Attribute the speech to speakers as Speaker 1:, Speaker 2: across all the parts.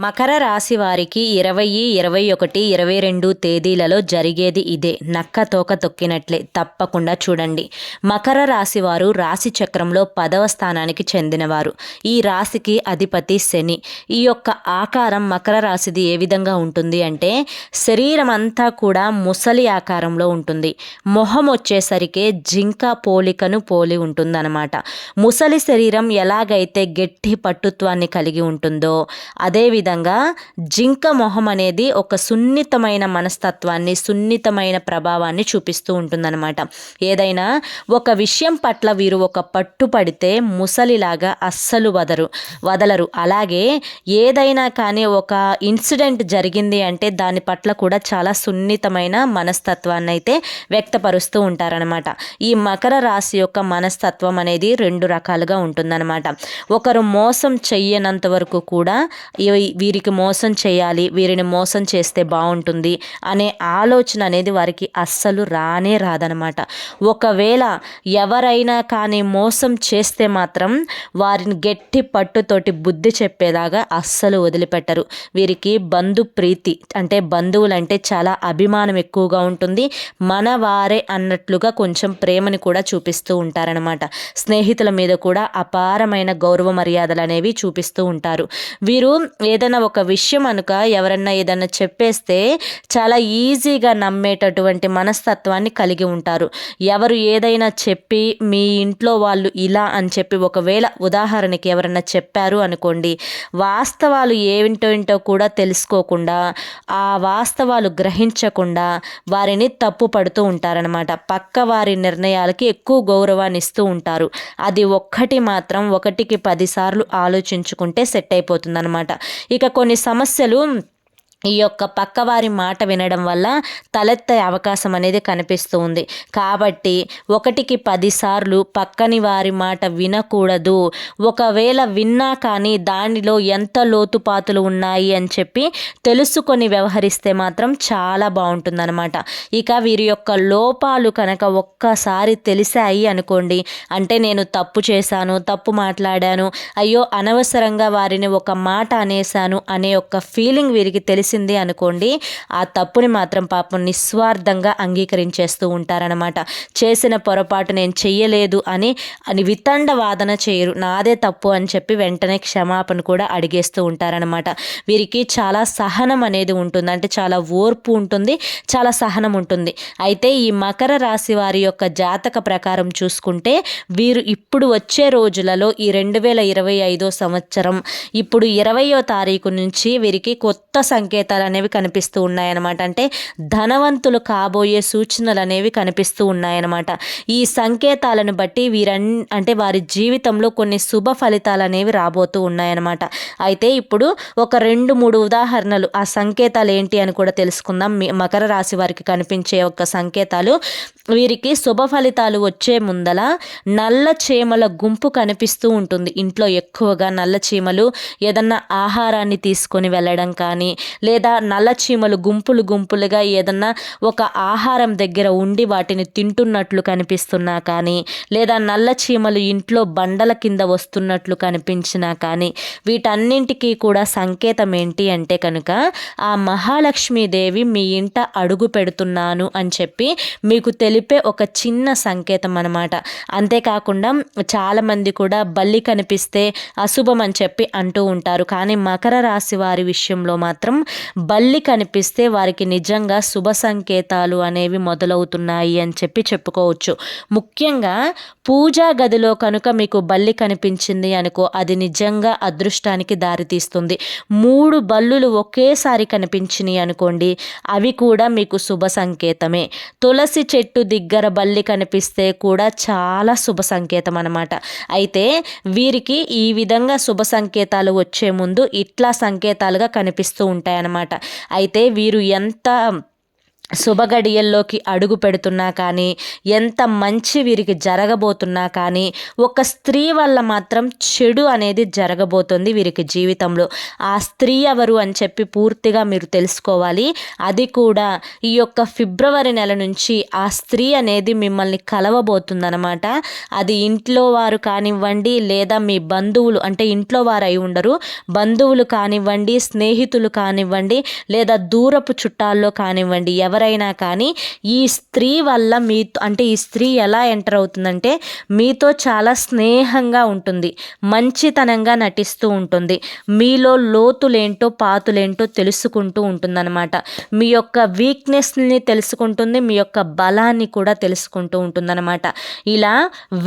Speaker 1: మకర రాశి వారికి ఇరవై ఇరవై ఒకటి ఇరవై రెండు తేదీలలో జరిగేది ఇదే. నక్క తోక తొక్కినట్లే. తప్పకుండా చూడండి. మకర రాశి వారు రాశి చక్రంలో పదవ స్థానానికి చెందినవారు. ఈ రాశికి అధిపతి శని. ఈ యొక్క ఆకారం మకర రాశిది ఏ విధంగా ఉంటుంది అంటే శరీరం అంతా కూడా ముసలి ఆకారంలో ఉంటుంది. మొహం వచ్చేసరికి జింక పోలికను పోలి ఉంటుందన్నమాట. ముసలి శరీరం ఎలాగైతే గట్టి పట్టుత్వాన్ని కలిగి ఉంటుందో అదేవిధంగా విధంగా జింక మొహం అనేది ఒక సున్నితమైన మనస్తత్వాన్ని సున్నితమైన ప్రభావాన్ని చూపిస్తూ ఉంటుందన్నమాట. ఏదైనా ఒక విషయం పట్ల వీరు ఒక పట్టుపడితే ముసలిలాగా అస్సలు వదరు వదలరు. అలాగే ఏదైనా కానీ ఒక ఇన్సిడెంట్ జరిగింది అంటే దాని పట్ల కూడా చాలా సున్నితమైన మనస్తత్వాన్ని అయితే వ్యక్తపరుస్తూ ఉంటారనమాట ఈ మకర రాశి యొక్క మనస్తత్వం అనేది రెండు రకాలుగా ఉంటుందన్నమాట. ఒకరు మోసం చెయ్యనంత వరకు కూడా వీరికి మోసం చేయాలి వీరిని మోసం చేస్తే బాగుంటుంది అనే ఆలోచన అనేది వారికి అస్సలు రానే రాదనమాట ఒకవేళ ఎవరైనా కానీ మోసం చేస్తే మాత్రం వారిని గట్టి పట్టుతోటి బుద్ధి చెప్పేలాగా అస్సలు వదిలిపెట్టరు. వీరికి బంధు ప్రీతి అంటే బంధువులంటే చాలా అభిమానం ఎక్కువగా ఉంటుంది. మన వారే అన్నట్లుగా కొంచెం ప్రేమని కూడా చూపిస్తూ ఉంటారనమాట స్నేహితుల మీద కూడా అపారమైన గౌరవ మర్యాదలు అనేవి చూపిస్తూ ఉంటారు. వీరు ఏదైనా ఒక విషయం అనుక ఎవరన్నా ఏదైనా చెప్పేస్తే చాలా ఈజీగా నమ్మేటటువంటి మనస్తత్వాన్ని కలిగి ఉంటారు. ఎవరు ఏదైనా చెప్పి మీ ఇంట్లో వాళ్ళు ఇలా అని చెప్పి ఒకవేళ ఉదాహరణకి ఎవరన్నా చెప్పారు అనుకోండి వాస్తవాలు ఏంటో కూడా తెలుసుకోకుండా ఆ వాస్తవాలు గ్రహించకుండా వారిని తప్పు పడుతూ ఉంటారనమాట పక్క వారి నిర్ణయాలకి ఎక్కువ గౌరవాన్ని ఇస్తూ ఉంటారు. అది ఒక్కటి మాత్రం ఒకటికి పదిసార్లు ఆలోచించుకుంటే సెట్ అయిపోతుంది అనమాట ఇక కొన్ని సమస్యలు ఈ యొక్క పక్కవారి మాట వినడం వల్ల తలెత్తే అవకాశం అనేది కనిపిస్తూ ఉంది కాబట్టి ఒకటికి పదిసార్లు పక్కని వారి మాట వినకూడదు. ఒకవేళ విన్నా కానీ దానిలో ఎంత లోతుపాతులు ఉన్నాయి అని చెప్పి తెలుసుకొని వ్యవహరిస్తే మాత్రం చాలా బాగుంటుందన్నమాట. ఇక వీరి యొక్క లోపాలు కనుక ఒక్కసారి తెలిసాయి అనుకోండి అంటే నేను తప్పు చేశాను తప్పు మాట్లాడాను అయ్యో అనవసరంగా వారిని ఒక మాట అనేశాను అనే ఒక ఫీలింగ్ వీరికి తెలిసి చేసింది అనుకోండి ఆ తప్పుని మాత్రం పాపం నిస్వార్థంగా అంగీకరించేస్తూ ఉంటారనమాట చేసిన పొరపాటు నేను చెయ్యలేదు అని అని వితండ వాదన చేయరు. నాదే తప్పు అని చెప్పి వెంటనే క్షమాపణ కూడా అడిగేస్తూ ఉంటారనమాట వీరికి చాలా సహనం అనేది ఉంటుంది. అంటే చాలా ఓర్పు ఉంటుంది చాలా సహనం ఉంటుంది. అయితే ఈ మకర రాశి వారి యొక్క జాతక ప్రకారం చూసుకుంటే వీరు ఇప్పుడు వచ్చే రోజులలో ఈ రెండు వేల ఇరవై ఐదో సంవత్సరం ఇప్పుడు ఇరవయో తారీఖు నుంచి వీరికి కొత్త సంఖ్య సంకేతాలు అనేవి కనిపిస్తూ ఉన్నాయన్నమాట. అంటే ధనవంతులు కాబోయే సూచనలు అనేవి కనిపిస్తూ ఉన్నాయన్నమాట. ఈ సంకేతాలను బట్టి వీరన్ అంటే వారి జీవితంలో కొన్ని శుభ ఫలితాలు అనేవి రాబోతూ ఉన్నాయన్నమాట. అయితే ఇప్పుడు ఒక రెండు మూడు ఉదాహరణలు. ఆ సంకేతాలు ఏంటి అని కూడా తెలుసుకుందాం. మకర రాశి వారికి కనిపించే ఒక సంకేతాలు. వీరికి శుభ ఫలితాలు వచ్చే ముందల నల్ల చీమల గుంపు కనిపిస్తూ ఉంటుంది. ఇంట్లో ఎక్కువగా నల్ల చీమలు ఏదన్నా ఆహారాన్ని తీసుకొని వెళ్ళడం కానీ లేదా నల్ల చీమలు గుంపులు గుంపులుగా ఏదన్నా ఒక ఆహారం దగ్గర ఉండి వాటిని తింటున్నట్లు కనిపిస్తున్నా కానీ లేదా నల్ల చీమలు ఇంట్లో బండల కింద వస్తున్నట్లు కనిపించినా కానీ వీటన్నింటికీ కూడా సంకేతం ఏంటి అంటే కనుక ఆ మహాలక్ష్మీదేవి మీ ఇంట అడుగు పెడుతున్నాను అని చెప్పి మీకు తెలిపే ఒక చిన్న సంకేతం అనమాట అంతేకాకుండా చాలామంది కూడా బల్లి కనిపిస్తే అశుభం అని చెప్పి అంటూ ఉంటారు. కానీ మకర రాశి వారి విషయంలో మాత్రం బల్లి కనిపిస్తే వారికి నిజంగా శుభ సంకేతాలు అనేవి మొదలవుతున్నాయి అని చెప్పి చెప్పుకోవచ్చు. ముఖ్యంగా పూజా గదిలో కనుక మీకు బల్లి కనిపించింది అనుకో అది నిజంగా అదృష్టానికి దారితీస్తుంది. మూడు బల్లులు ఒకేసారి కనిపించినాయి అనుకోండి అవి కూడా మీకు శుభ సంకేతమే. తులసి చెట్టు దగ్గర బల్లి కనిపిస్తే కూడా చాలా శుభ సంకేతం అనమాట అయితే వీరికి ఈ విధంగా శుభ సంకేతాలు వచ్చే ముందు ఇట్లా సంకేతాలుగా కనిపిస్తూ ఉంటాయి అన్నమాట అయితే వీరు ఎంత శుభగడియల్లోకి అడుగు పెడుతున్నా కానీ ఎంత మంచి వీరికి జరగబోతున్నా కానీ ఒక స్త్రీ వల్ల మాత్రం చెడు అనేది జరగబోతుంది వీరికి జీవితంలో. ఆ స్త్రీ ఎవరు అని చెప్పి పూర్తిగా మీరు తెలుసుకోవాలి. అది కూడా ఈ యొక్క ఫిబ్రవరి నెల నుంచి ఆ స్త్రీ అనేది మిమ్మల్ని కలవబోతుందనమాట అది ఇంట్లో వారు కానివ్వండి లేదా మీ బంధువులు అంటే ఇంట్లో వారు అయి ఉండరు. బంధువులు కానివ్వండి స్నేహితులు కానివ్వండి లేదా దూరపు చుట్టాల్లో కానివ్వండి ఎవరు ఎవరైనా కానీ ఈ స్త్రీ వల్ల మీ అంటే ఈ స్త్రీ ఎలా ఎంటర్ అవుతుందంటే మీతో చాలా స్నేహంగా ఉంటుంది మంచితనంగా నటిస్తూ ఉంటుంది. మీలో లోతులేంటో పాతులేంటో తెలుసుకుంటూ ఉంటుందన్నమాట. మీ యొక్క వీక్నెస్ని తెలుసుకుంటుంది మీ యొక్క బలాన్ని కూడా తెలుసుకుంటూ ఉంటుందన్నమాట. ఇలా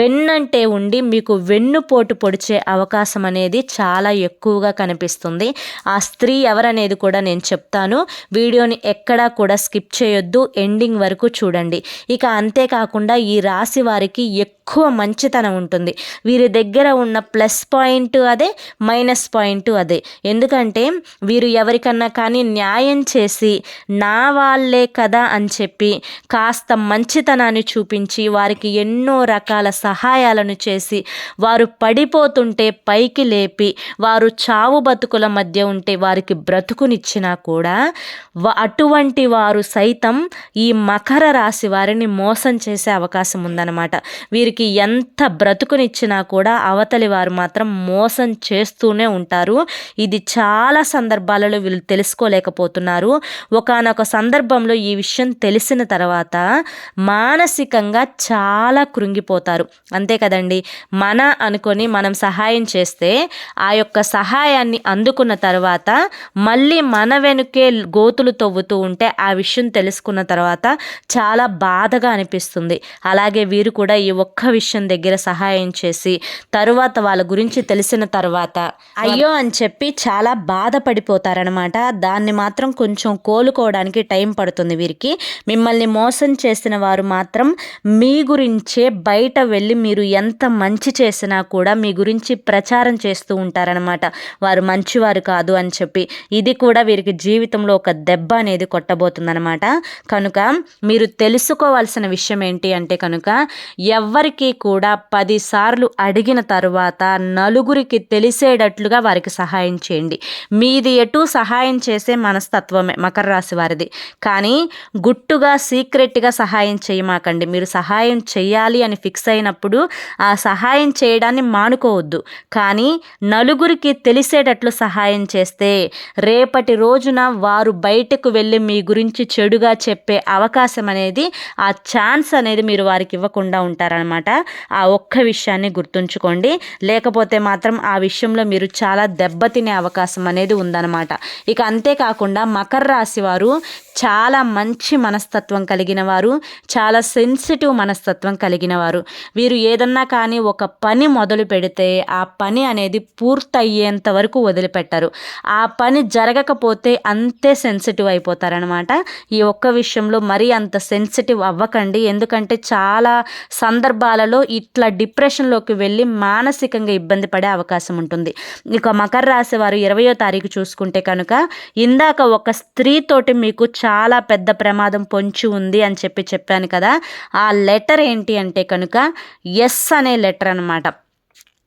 Speaker 1: వెన్నంటే ఉండి మీకు వెన్నుపోటు పొడిచే అవకాశం అనేది చాలా ఎక్కువగా కనిపిస్తుంది. ఆ స్త్రీ ఎవరనేది కూడా నేను చెప్తాను. వీడియోని ఎక్కడా కూడా స్కిప్ చేయొద్దు ఎండింగ్ వరకు చూడండి. ఇక అంతేకాకుండా ఈ రాశి వారికి ఎక్కువ ఎక్కువ మంచితనం ఉంటుంది. వీరి దగ్గర ఉన్న ప్లస్ పాయింట్ అదే మైనస్ పాయింట్ అదే. ఎందుకంటే వీరు ఎవరికన్నా కానీ న్యాయం చేసి నా వాళ్ళే కదా అని చెప్పి కాస్త మంచితనాన్ని చూపించి వారికి ఎన్నో రకాల సహాయాలను చేసి వారు పడిపోతుంటే పైకి లేపి వారు చావు బతుకుల మధ్య ఉంటే వారికి బ్రతుకునిచ్చినా కూడా అటువంటి వారు సైతం ఈ మకర రాశి వారిని మోసం చేసే అవకాశం ఉందన్నమాట. వీరికి ఎంత బ్రతుకునిచ్చినా కూడా అవతలి వారు మాత్రం మోసం చేస్తూనే ఉంటారు. ఇది చాలా సందర్భాలలో వీళ్ళు తెలుసుకోలేకపోతున్నారు. ఒకనొక సందర్భంలో ఈ విషయం తెలిసిన తర్వాత మానసికంగా చాలా కృంగిపోతారు. అంతే కదండి. మన అనుకొని మనం సహాయం చేస్తే ఆ యొక్క సహాయాన్ని అందుకున్న తర్వాత మళ్ళీ మన వెనుకే గోతులు తవ్వుతూ ఉంటే ఆ విషయం తెలుసుకున్న తర్వాత చాలా బాధగా అనిపిస్తుంది. అలాగే వీరు కూడా ఈ ఒక్క విషయం దగ్గర సహాయం చేసి తరువాత వాళ్ళ గురించి తెలిసిన తర్వాత అయ్యో అని చెప్పి చాలా బాధపడిపోతారనమాట దాన్ని మాత్రం కొంచెం కోలుకోవడానికి టైం పడుతుంది వీరికి. మిమ్మల్ని మోసం చేసిన వారు మాత్రం మీ గురించే బయట వెళ్ళి మీరు ఎంత మంచి చేసినా కూడా మీ గురించి ప్రచారం చేస్తూ ఉంటారనమాట వారు మంచివారు కాదు అని చెప్పి. ఇది కూడా వీరికి జీవితంలో ఒక దెబ్బ అనేది కొట్టబోతుందనమాట కనుక మీరు తెలుసుకోవాల్సిన విషయం ఏంటి అంటే కనుక ఎవ్వరికి కూడా పదిసార్లు అడిగిన తరువాత నలుగురికి తెలిసేటట్లుగా వారికి సహాయం చేయండి. మీది ఎటు సహాయం చేసే మనస్తత్వమే మకర రాశి వారిది. కానీ గుట్టుగా సీక్రెట్గా సహాయం చేయమాకండి. మీరు సహాయం చేయాలి అని ఫిక్స్ అయినప్పుడు ఆ సహాయం చేయడాన్ని మానుకోవద్దు. కానీ నలుగురికి తెలిసేటట్లు సహాయం చేస్తే రేపటి రోజున వారు బయటకు వెళ్ళి మీ గురించి చెడుగా చెప్పే అవకాశం అనేది ఆ ఛాన్స్ అనేది మీరు వారికి ఇవ్వకుండా ఉంటారనమాట ఆ ఒక్క విషయాన్ని గుర్తుంచుకోండి. లేకపోతే మాత్రం ఆ విషయంలో మీరు చాలా దెబ్బతినే అవకాశం అనేది ఉందన్నమాట. ఇక అంతేకాకుండా మకర రాశి వారు చాలా మంచి మనస్తత్వం కలిగిన వారు చాలా సెన్సిటివ్ మనస్తత్వం కలిగిన వారు వీరు ఏదన్నా కానీ ఒక పని మొదలు పెడితే ఆ పని అనేది పూర్తయ్యేంత వరకు వదిలిపెట్టరు. ఆ పని జరగకపోతే అంతే సెన్సిటివ్ అయిపోతారనమాట ఈ ఒక్క విషయంలో మరీ అంత సెన్సిటివ్ అవ్వకండి. ఎందుకంటే చాలా సందర్భాలు సందర్భాలలో ఇట్లా డిప్రెషన్లోకి వెళ్ళి మానసికంగా ఇబ్బంది పడే అవకాశం ఉంటుంది. ఇక మకర రాశి వారు ఇరవయో తారీఖు చూసుకుంటే కనుక ఇందాక ఒక స్త్రీతోటి మీకు చాలా పెద్ద ప్రమాదం పొంచి ఉంది అని చెప్పి చెప్పాను కదా ఆ లెటర్ ఏంటి అంటే కనుక ఎస్ అనే లెటర్ అనమాట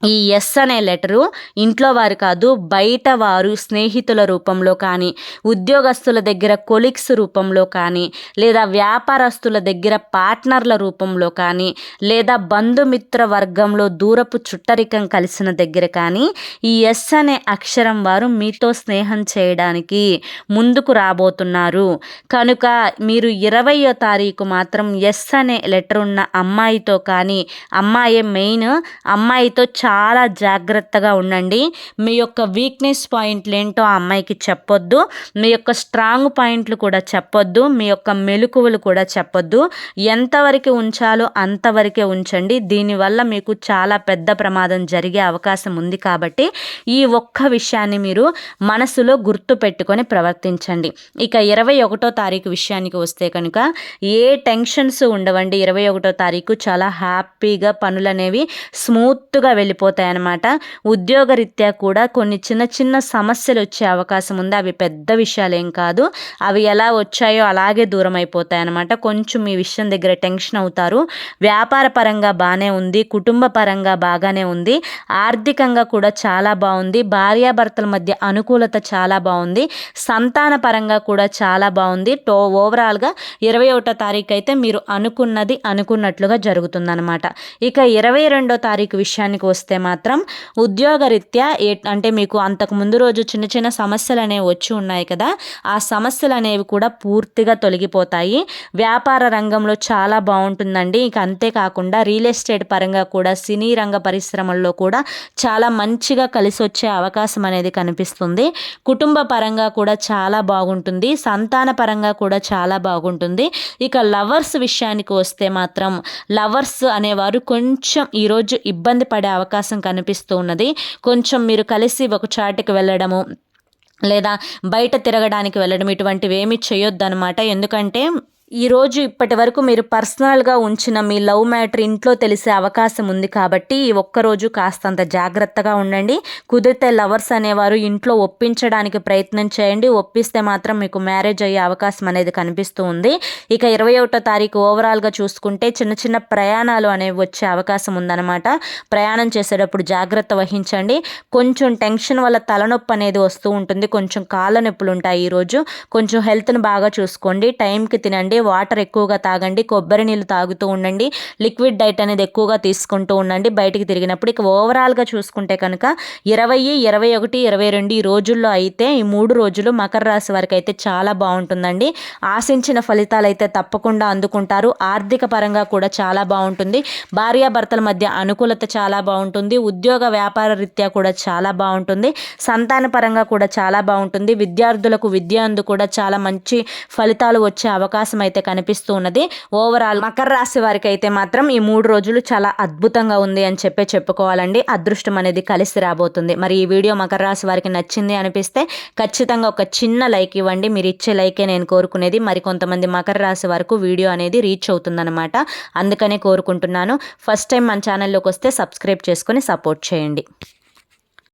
Speaker 1: ఈ ఎస్ అనే లెటరు ఇంట్లో వారు కాదు బయట వారు స్నేహితుల రూపంలో కానీ ఉద్యోగస్తుల దగ్గర కొలిక్స్ రూపంలో కానీ లేదా వ్యాపారస్తుల దగ్గర పార్ట్నర్ల రూపంలో కానీ లేదా బంధుమిత్ర వర్గంలో దూరపు చుట్టరికం కలిసిన దగ్గర కానీ ఈ ఎస్ అనే అక్షరం వారు మీతో స్నేహం చేయడానికి ముందుకు రాబోతున్నారు. కనుక మీరు ఇరవయో తారీఖు మాత్రం ఎస్ అనే లెటర్ ఉన్న అమ్మాయితో కానీ అమ్మాయే మెయిన్ అమ్మాయితో చా చాలా జాగ్రత్తగా ఉండండి. మీ యొక్క వీక్నెస్ పాయింట్లు ఏంటో ఆ అమ్మాయికి చెప్పొద్దు. మీ యొక్క స్ట్రాంగ్ పాయింట్లు కూడా చెప్పొద్దు. మీ యొక్క మెలకువలు కూడా చెప్పొద్దు. ఎంతవరకు ఉంచాలో అంతవరకే ఉంచండి. దీనివల్ల మీకు చాలా పెద్ద ప్రమాదం జరిగే అవకాశం ఉంది కాబట్టి ఈ ఒక్క విషయాన్ని మీరు మనసులో గుర్తు పెట్టుకొని ప్రవర్తించండి. ఇక ఇరవై ఒకటో తారీఖు విషయానికి వస్తే కనుక ఏ టెన్షన్స్ ఉండవండి. ఇరవై ఒకటో తారీఖు చాలా హ్యాపీగా పనులు అనేవి స్మూత్గా వెళ్ళి వెళ్ళిపోతాయన్నమాట. ఉద్యోగరీత్యా కూడా కొన్ని చిన్న చిన్న సమస్యలు వచ్చే అవకాశం ఉంది. అవి పెద్ద విషయాలు ఏం కాదు. అవి ఎలా వచ్చాయో అలాగే దూరం అయిపోతాయి అనమాట కొంచెం మీ విషయం దగ్గర టెన్షన్ అవుతారు. వ్యాపార పరంగా బాగానే ఉంది. కుటుంబ పరంగా బాగానే ఉంది. ఆర్థికంగా కూడా చాలా బాగుంది. భార్యాభర్తల మధ్య అనుకూలత చాలా బాగుంది. సంతాన పరంగా కూడా చాలా బాగుంది. టో ఓవరాల్గా ఇరవై ఒకటో తారీఖు అయితే మీరు అనుకున్నది అనుకున్నట్లుగా జరుగుతుందన్నమాట. ఇక ఇరవై రెండో తారీఖు విషయానికి వస్తే మాత్రం ఉద్యోగరీత్యా అంటే మీకు అంతకు ముందు రోజు చిన్న చిన్న సమస్యలు అనేవి వచ్చి ఉన్నాయి కదా ఆ సమస్యలు అనేవి కూడా పూర్తిగా తొలగిపోతాయి. వ్యాపార రంగంలో చాలా బాగుంటుందండి. ఇక అంతేకాకుండా రియల్ ఎస్టేట్ పరంగా కూడా సినీ రంగ పరిశ్రమల్లో కూడా చాలా మంచిగా కలిసి వచ్చే అవకాశం అనేది కనిపిస్తుంది. కుటుంబ పరంగా కూడా చాలా బాగుంటుంది. సంతాన పరంగా కూడా చాలా బాగుంటుంది. ఇక లవర్స్ విషయానికి వస్తే మాత్రం లవర్స్ అనేవారు కొంచెం ఈరోజు ఇబ్బంది పడే అవకాశం కనిపిస్తూ ఉన్నది కొంచెం మీరు కలిసి ఒక చాటుకి వెళ్ళడము లేదా బయట తిరగడానికి వెళ్ళడం ఇటువంటివి ఏమీ చేయొద్దనమాట ఎందుకంటే ఈరోజు ఇప్పటి వరకు మీరు పర్సనల్గా ఉంచిన మీ లవ్ మ్యాటర్ ఇంట్లో తెలిసే అవకాశం ఉంది కాబట్టి ఈ ఒక్కరోజు కాస్తంత జాగ్రత్తగా ఉండండి. కుదిరితే లవర్స్ అనేవారు ఇంట్లో ఒప్పించడానికి ప్రయత్నం చేయండి. ఒప్పిస్తే మాత్రం మీకు మ్యారేజ్ అయ్యే అవకాశం అనేది కనిపిస్తూ ఉంది. ఇక ఇరవై ఒకటో తారీఖు ఓవరాల్గా చూసుకుంటే చిన్న చిన్న ప్రయాణాలు అనేవి వచ్చే అవకాశం ఉందన్నమాట. ప్రయాణం చేసేటప్పుడు జాగ్రత్త వహించండి. కొంచెం టెన్షన్ వల్ల తలనొప్పి అనేది వస్తూ ఉంటుంది. కొంచెం కాళ్ళ నొప్పులు ఉంటాయి ఈరోజు కొంచెం హెల్త్ని బాగా చూసుకోండి. టైంకి తినండి. ఉండండి వాటర్ ఎక్కువగా తాగండి కొబ్బరి నీళ్ళు తాగుతూ ఉండండి లిక్విడ్ డైట్ అనేది ఎక్కువగా తీసుకుంటూ ఉండండి బయటికి తిరిగినప్పుడు. ఇక ఓవరాల్గా చూసుకుంటే కనుక ఇరవై ఇరవై ఒకటి ఇరవై రెండు ఈ రోజుల్లో అయితే ఈ మూడు రోజులు మకర రాశి వారికి అయితే చాలా బాగుంటుందండి. ఆశించిన ఫలితాలు అయితే తప్పకుండా అందుకుంటారు. ఆర్థిక పరంగా కూడా చాలా బాగుంటుంది. భార్యాభర్తల మధ్య అనుకూలత చాలా బాగుంటుంది. ఉద్యోగ వ్యాపార రీత్యా కూడా చాలా బాగుంటుంది. సంతాన పరంగా కూడా చాలా బాగుంటుంది. విద్యార్థులకు విద్య అందు కూడా చాలా మంచి ఫలితాలు వచ్చే అవకాశం అయితే కనిపిస్తూ ఉన్నది. ఓవరాల్ మకర రాశి వారికి అయితే మాత్రం ఈ మూడు రోజులు చాలా అద్భుతంగా ఉంది అని చెప్పే చెప్పుకోవాలండి. అదృష్టం అనేది కలిసి రాబోతుంది. మరి ఈ వీడియో మకర రాశి వారికి నచ్చింది అనిపిస్తే ఖచ్చితంగా ఒక చిన్న లైక్ ఇవ్వండి. మీరు ఇచ్చే లైకే నేను కోరుకునేది. మరి కొంతమంది మకర రాశి వరకు వీడియో అనేది రీచ్ అవుతుందన్నమాట. అందుకనే కోరుకుంటున్నాను. ఫస్ట్ టైం మన ఛానల్లోకి వస్తే సబ్స్క్రైబ్ చేసుకొని సపోర్ట్ చేయండి.